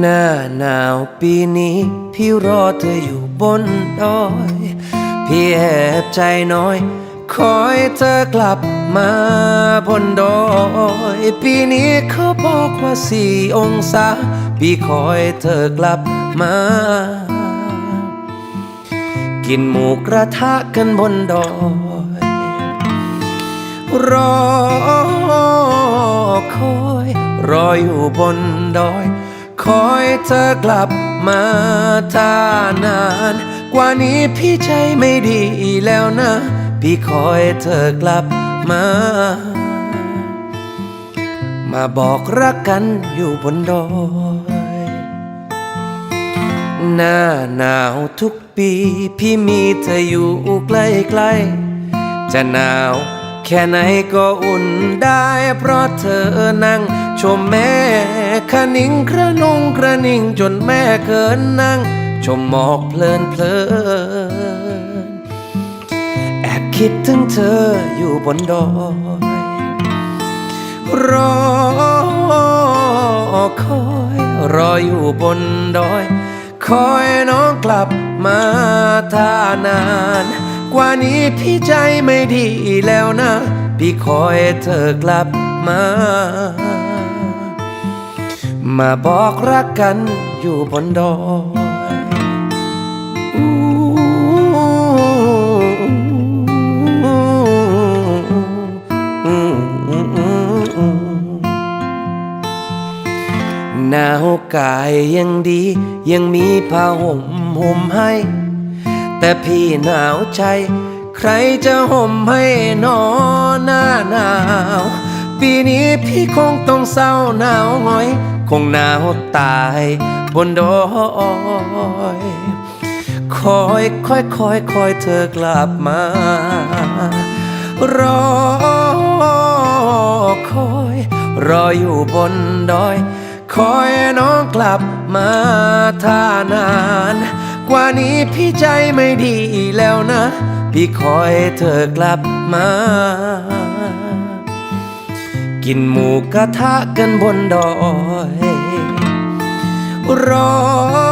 หน้าหนาวปีนี้ พี่รอเธออยู่บนดอย พี่แอบใจน้อย คอยเธอกลับมาบนดอย ปีนี้เขาบอกว่าสี่องศา พี่คอยเธอกลับมา กินหมูกระทะกันบนดอยรอคอย รออยู่บนดอย คอยเธอกลับมาถ้านาน กว่านี้พี่ใจไม่ดีแล้วนะ พี่คอยเธอกลับมา มาบอกรักกันอยู่บนดอยหน้าหนาวทุกปี พี่มีเธออยู่ใกล้ๆจะหนาว แค่ไหนก็อุ่นได้ เพราะเธอนั่ง ชมแม่ขนิ่งกระนงกระนิ่งจนแม่เกินนั่ง ชมหมอกเพลินเพลินแอบคิดถึงเธออยู่บนดอยรอคอยรออยู่บนดอย คอยน้องกลับมาท่านาน กว่านี้พี่ใจไม่ดีแล้วนะ พี่คอยเธอกลับมา มาบอกรักกันอยู่บนดอยหนาวกายยังดี ยังมีผ้าห่มห่มให้ แต่พี่หนาวใจ ใครจะห่มให้นอนหน้าหนาว ปีนี้พี่คงต้องเศร้าหนาวหงอย คงหนาวตายบนดอยคอยคอยคอยคอยเธอกลับมารอคอยรออยู่บนดอย คอยน้องกลับมาท่านาน กว่านี้พี่ใจไม่ดีแล้วนะ พี่คอยเธอกลับมา กินหมูกระทะกันบนดอย รอ